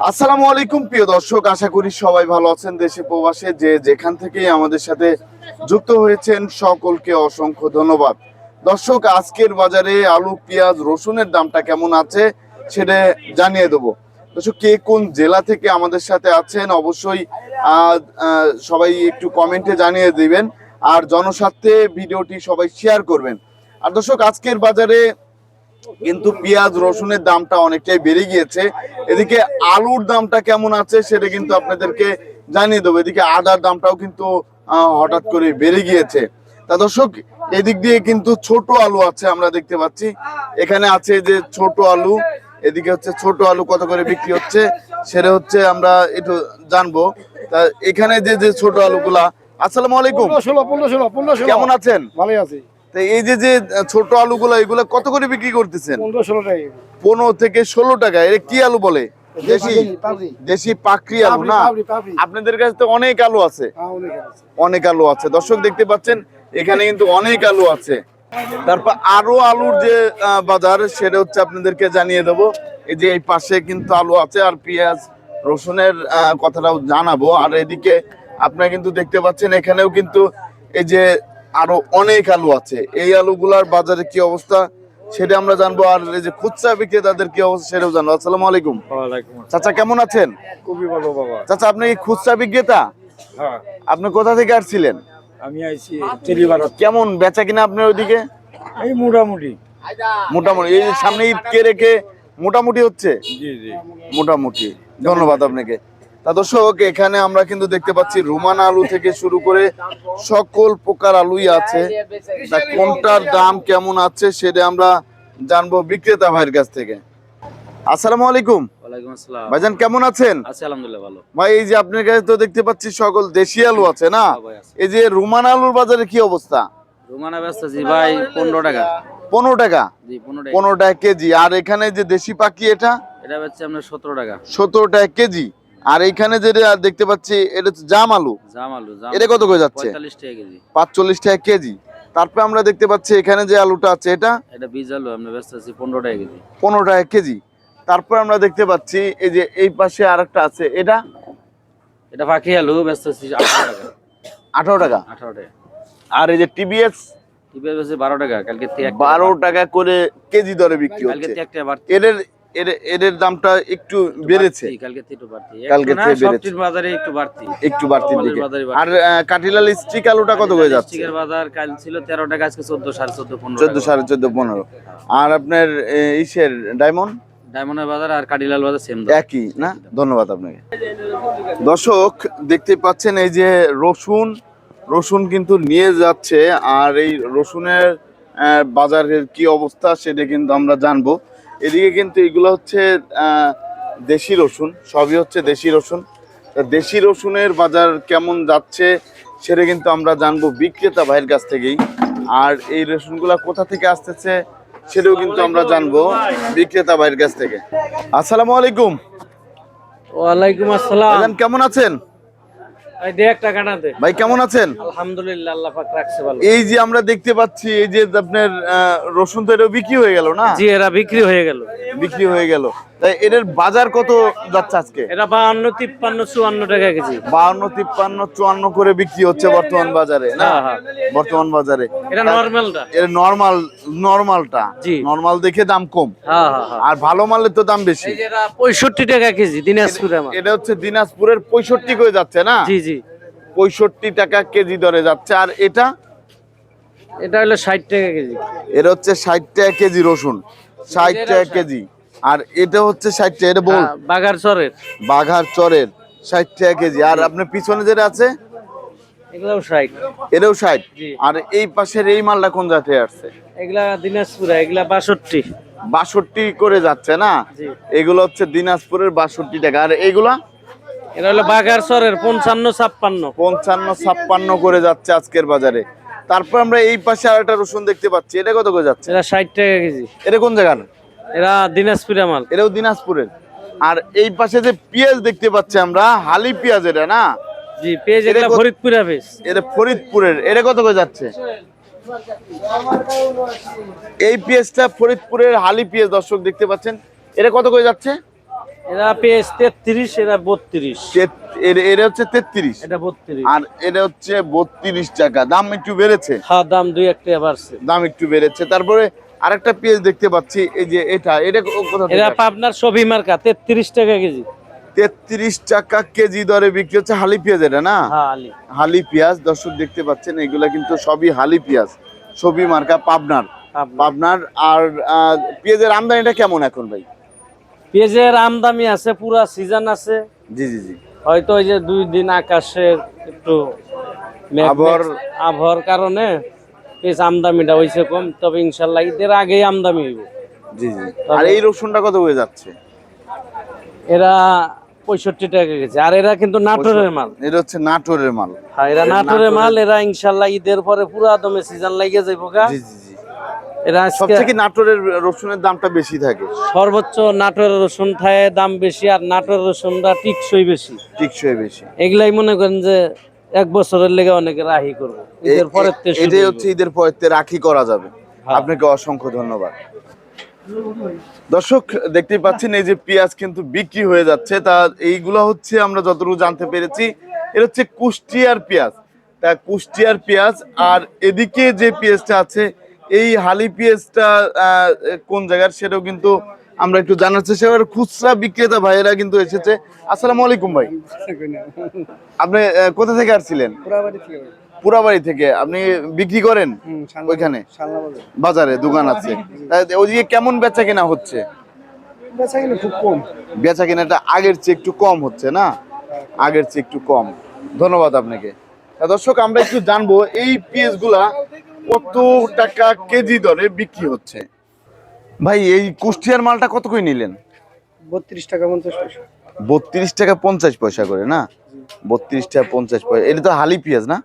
আসসালামু আলাইকুম, প্রিয় দর্শক। আশা করি সবাই ভালো আছেন দেশে প্রবাসে। যে যেখান থেকেই আমাদের সাথে যুক্ত হয়েছেন, সকলকে অসংখ্য ধন্যবাদ। দর্শক, আজকের বাজারে আলু, পেঁয়াজ, রসুনের দামটা কেমন আছে সেটা জানিয়ে দেবো। দর্শক, কে কোন জেলা থেকে আমাদের সাথে আছেন অবশ্যই সবাই একটু কমেন্টে জানিয়ে দিবেন। আর জনস্বার্থে ভিডিওটি সবাই শেয়ার করবেন। আর দর্শক, আজকের বাজারে কিন্তু পেঁয়াজ রসুনের দামটা অনেকটাই বেড়ে গিয়েছে। এদিকে আলুর দামটা কেমন আছে সেটা কিন্তু আপনাদেরকে জানিয়ে দেবো। এদিকে আদার দামটাও কিন্তু হঠাৎ করে বেড়ে গিয়েছে। তা দর্শক এদিক দিয়ে কিন্তু ছোট আলু আছে আমরা দেখতে পাচ্ছি। এখানে আছে যে ছোট আলু এদিকে হচ্ছে ছোট আলু কত করে বিক্রি হচ্ছে সেটা হচ্ছে আমরা একটু জানব। তা এখানে যে যে ছোট আলুগুলা আসসালামু আলাইকুম। কেমন আছেন? ভালো আছি। তো এই যে যে ছোট আলুগুলা এগুলা কত করে বিক্রি করতেছেন? পনেরো থেকে ষোলো টাকা এটা কি আলু বলে? দেশি? দেশি পাকড়ি আলু না? আপনাদের কাছে তো অনেক আলু আছে। হ্যাঁ অনেক আলু আছে। দর্শক দেখতে পাচ্ছেন এখানে কিন্তু অনেক আলু আছে। তারপর আরও আলুর যে বাজার সেটা হচ্ছে আপনাদেরকে জানিয়ে দেবো। এই যে এই পাশে কিন্তু আলু আছে আর পেঁয়াজ রসুনের কথাটাও জানাব। আর এদিকে আপনারা কিন্তু দেখতে পাচ্ছেন এখানেও কিন্তু এই যে আরও অনেক আলু আছে। এই আলুগুলার বাজারে কি অবস্থা? সেটা আমরা জানব। আর এই যে খুচরা বিক্রেতাদের কি অবস্থা সেটাও জানব। আসসালামু আলাইকুম। চাচা কেমন আছেন? খুবই ভালো বাবা। চাচা আপনি কি খুচরা বিক্রেতা? হ্যাঁ। আপনি কোথা থেকে আসছিলেন? আমি আইছি টেলিভারত কেমন বেচা কিনা আপনার ওইদিকে? এই মোটামুটি। মোটামুটি। এই যে সামনে ঈদকে রেখে মোটামুটি হচ্ছে? জি জি। মোটামুটি। ধন্যবাদ আপনাকে। তা দর্শক এখানে আমরা কিন্তু দেখতে পাচ্ছি রোমান আলু থেকে শুরু করে সকল প্রকার আলুই আছে। তা কোনটার দাম কেমন আছে সেটা আমরা জানব বিক্রেতা ভাইয়ের কাছ থেকে। আসসালামু আলাইকুম। ভাইজান কেমন আছেন? আলহামদুলিল্লাহ ভালো। ভাই এই যে আপনার কাছে তো দেখতে পাচ্ছি সকল দেশি আলু আছে না? এই যে রোমান আলুর বাজারে কি অবস্থা? রুমানা জি ভাই পনেরো টাকা। পনেরো টাকা? জি পনেরো টাকা। কেজি। আর এখানে যে দেশি পাখি এটা? এটা হচ্ছে সতেরো টাকা। সতেরো টাকা কেজি। আর এইখানে যেটা দেখতে পাচ্ছি এটা হচ্ছে জাম আলু। জাম আলু এটা কত করে যাচ্ছে? পাঁচচল্লিশ টাকা কেজি। তারপরে আমরা দেখতে পাচ্ছি এখানে যে আলুটা আছে এটা? এটা বীজ আলু আমরা ব্যস্ত আছি পনেরো টাকা কেজি। পনেরো টাকা কেজি। তারপর আমরা দেখতে পাচ্ছি এই যে এই পাশে আরেকটা আছে এটা? এটা পাখি আলু ব্যস্ত আছি আঠারো টাকা। আঠারো টাকা? আঠারো টাকা। আর এই যে টিবিএস বারো টাকা কালকে বারো টাকা করে কেজি দরে বিক্রি হচ্ছে। একটা এদের এদের এদের দামটা একটু বেড়েছে। বাড়তি, কালকে একটু বাড়তি। কালকে একটু থেকে বেড়েছে। বাজারে একটু বাড়তি। একটু ফলের দিকে। আর বাড়তি। কাঠিলাল স্টিক আলুটা কত করে যাচ্ছে? স্টিকের বাজার কাল ছিল তেরো টাকা আজকে চোদ্দ সাড়ে চোদ্দ পনেরো চোদ্দ সাড়ে চোদ্দ পনেরো। আর আপনার ইসের ডায়মন্ড? ডায়মন্ডের বাজার আর কাটিলাল বাজার সেম একই না? ধন্যবাদ আপনাকে। দর্শক দেখতে পাচ্ছেন এই যে রসুন রসুন কিন্তু নিয়ে যাচ্ছে। আর এই রসুনের বাজারের কি অবস্থা সেটা কিন্তু আমরা জানব। এদিকে কিন্তু এগুলো হচ্ছে দেশি রসুন সবই হচ্ছে দেশি রসুন। তা দেশি রসুনের বাজার কেমন যাচ্ছে সেটা কিন্তু আমরা জানব বিক্রেতা ভাইয়ের কাছ থেকেই। আর এই রসুনগুলা কোথা থেকে আসতেছে সেটাও কিন্তু আমরা জানব বিক্রেতা ভাইয়ের কাছ থেকে। আসসালামু আলাইকুম। ওয়ালাইকুম আসসালাম। কেমন আছেন এই দে একটা কাটাতে ভাই কেমন আছেন? আলহামদুলিল্লাহ আল্লাহ পাক রাখছে ভালো। এই যে আমরা দেখতে পাচ্ছি এই যে আপনার রসুন তো এটা বিক্রি হয়ে গেল না? জি এরা বিক্রি হয়ে গেল। বিক্রি হয়ে গেল। তাই এটার বাজার কত যাচ্ছে আজকে? এটা বাহান্ন তিপ্পান্ন চুয়ান্ন টাকা কেজি। বাহান্ন তিপ্পান্ন চুয়ান্ন করে বিক্রি হচ্ছে বর্তমান বাজারে না? হ্যাঁ, হ্যাঁ। বর্তমান বাজারে। এটা নর্মালটা। এর নর্মাল নর্মালটা। জি। নর্মাল দেখে দাম কম। হ্যাঁ আর ভালো মালের তো দাম বেশি। এটা পঁয়ষট্টি টাকা কেজি দিনাজপুরে এটা হচ্ছে দিনাজপুরের পঁয়ষট্টি করে যাচ্ছে না? জি জি। পঁয়ষট্টি টাকা কেজি দরে যাচ্ছে। আর এটা? এটা হলো ষাট টাকা কেজি। এটা হচ্ছে ষাট টাকা কেজি রসুন। ষাট টাকা কেজি। আর এটা হচ্ছে ষাট টাকা এটা বল। বাঘার চরের। বাঘার চরের ষাট টাকা কেজি। আর আপনার পিছনে যেটা আছে? এগুলাও ষাট। এটাও ষাট। আর এই পাশের এই মালটা কোন জাতে আসছে? এগুলা দিনাজপুরে এগুলা বাষট্টি। বাষট্টি করে যাচ্ছে না? এগুলো হচ্ছে দিনাজপুরের বাষট্টি টাকা। আর এইগুলা? এটা হলো চরের পঞ্চান্ন ছাপ্পান্ন। পঞ্চান্ন ছাপ্পান্ন করে যাচ্ছে আজকের বাজারে। তারপর আমরা এই পাশে আর একটা রসুন দেখতে পাচ্ছি। এটা কত করে যাচ্ছে? এটা ষাট টাকা কেজি। এটা কোন জায়গার? এরা দিনাজপুরে মাল। এটাও দিনাজপুরের। আর এই পাশে যে পেঁয়াজ দেখতে পাচ্ছি আমরা হালি পেঁয়াজ এটা না? জি পেঁয়াজ এটা ফরিদপুরে পেঁয়াজ। এটা ফরিদপুরের। এটা কত করে যাচ্ছে? এই পেঁয়াজটা ফরিদপুরের হালি পেঁয়াজ দর্শক দেখতে পাচ্ছেন। এটা কত করে যাচ্ছে? এরা পেঁয়াজ তেত্রিশ এরা বত্রিশ। তেত- এর- এর হচ্ছে তেত্রিশ। এটা বত্রিশ। আর এটা হচ্ছে বত্রিশ টাকা। দাম একটু বেড়েছে? হ্যাঁ দাম দুই একটা বাড়ছে। দাম একটু বেড়েছে। তারপরে আরেকটা পেঁয়াজ দেখতে পাচ্ছি এই যে এটা। এটা কোথা থেকে? এরা পাবনার সবই মার্কা তেত্রিশ টাকা কেজি। তেত্রিশ টাকা কেজি দরে বিক্রি হচ্ছে হালি পেঁয়াজ এটা না? হ্যাঁ আলি হালি পেঁয়াজ। দর্শক দেখতে পাচ্ছেন এগুলা কিন্তু সবই হালি পেঁয়াজ। সবই মার্কা পাবনার। পাবনার। আর পেঁয়াজের আমদানিটা কেমন এখন ভাই? পেঁয়াজের আমদামি আছে পুরা সিজন আছে। জি জি জি। হয়তো ওই যে দুই দিন আকাশের একটু আবহাওয়ার- আবহাওয়ার কারণে পেঁয়াজ আমদামিটা হয়েছে কম তবে ইনশাল্লাহ ঈদের আগেই আমদামি হইব। জি জি। আর এই রসুনটা কত হয়ে যাচ্ছে? এরা পঁয়ষট্টি টাকা গেছে আর এরা কিন্তু নাটোরের মাল। এটা হচ্ছে নাটোরের মাল। হ্যাঁ এরা নাটোরের মাল এরা ইনশাল্লাহ ঈদের পরে পুরা দমে সিজন লাগিয়ে যাইব গা। জি জি জি। এরা নাটোরের রসুনের দামটা বেশি থাকে? সর্বোচ্চ নাটোরের রসুন থায় দাম বেশি আর নাটোরের রসুনটা টিকসই বেশি। টিকসই বেশি। এগুলাই মনে করেন যে এক বছরের লেগে অনেকে রাহি করব। ঈদের পরের এটাই হচ্ছে ঈদের রাখি করা যাবে। হ্যাঁ। আপনাকে অসংখ্য ধন্যবাদ। দর্শক দেখতেই পাচ্ছেন এই যে পেঁয়াজ কিন্তু বিক্রি হয়ে যাচ্ছে। তা এইগুলো হচ্ছে আমরা যতটুকু জানতে পেরেছি এটা হচ্ছে কুষ্টিয়ার পেঁয়াজ। তা কুষ্টিয়ার পেঁয়াজ আর এদিকে যে পেঁয়াজটা আছে এই হালি পেঁয়াজটা কোন জায়গার সেটাও কিন্তু আমরা একটু জানার চেষ্টা করি। খুচরা বিক্রেতা ভাইয়েরা কিন্তু এসেছে। আসসালামু আলাইকুম ভাই। আপনি কোথা থেকে আসছিলেন? পুরাবাড়ি থেকে আপনি বিক্রি করেন ওইখানে? বাজারে দোকান আছে। ওইদিকে কেমন বেচা কেনা হচ্ছে? খুব কম। বেচা কেনাটা আগের চেয়ে একটু কম হচ্ছে না? আগের চেয়ে একটু কম। ধন্যবাদ আপনাকে। দর্শক আমরা একটু জানব এই পিএসগুলা কত টাকা কেজি দরে বিক্রি হচ্ছে? ভাই এই কুষ্টিয়ার মালটা কত করে নিলেন? বত্রিশ টাকা পঞ্চাশ পয়সা। বত্রিশ টাকা পঞ্চাশ পয়সা করে না? বত্রিশ টাকা পঞ্চাশ পয়সা। এটা তো হালি পেঁয়াজ না?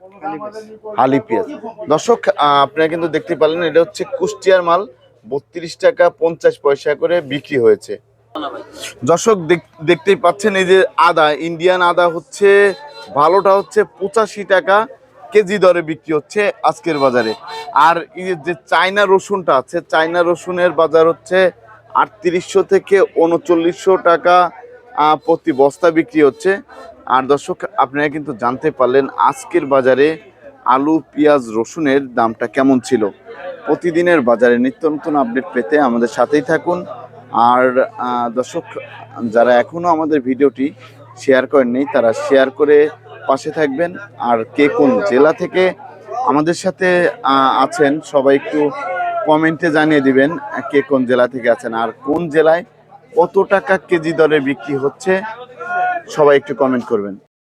হালি পেঁয়াজ। দর্শক আপনারা কিন্তু দেখতে পারলেন এটা হচ্ছে কুষ্টিয়ার মাল বত্রিশ টাকা পঞ্চাশ পয়সা করে বিক্রি হয়েছে। দর্শক দেখ- দেখতেই পাচ্ছেন এই যে আদা ইন্ডিয়ান আদা হচ্ছে ভালোটা হচ্ছে পঁচাশি টাকা কেজি দরে বিক্রি হচ্ছে আজকের বাজারে। আর যে- চায়না রসুনটা আছে, চায়না রসুনের বাজার হচ্ছে আটত্রিশশো থেকে উনচল্লিশশো টাকা প্রতি বস্তা বিক্রি হচ্ছে। আর দর্শক, আপনারা কিন্তু জানতে পারলেন আজকের বাজারে আলু, পেঁয়াজ, রসুনের দামটা কেমন ছিল। প্রতিদিনের বাজারে নিত্য নতুন আপডেট পেতে আমাদের সাথেই থাকুন। আর দর্শক, যারা এখনও আমাদের ভিডিওটি শেয়ার করেননি, তারা শেয়ার করে পাশে থাকবেন। আর কে কোন জেলা থেকে আমাদের সাথে আছেন, সবাই একটু কমেন্টে জানিয়ে দিবেন, কে কোন জেলা থেকে আছেন আর কোন জেলায় কত টাকা কেজি দরে বিক্রি হচ্ছে, সবাই একটু কমেন্ট করবেন।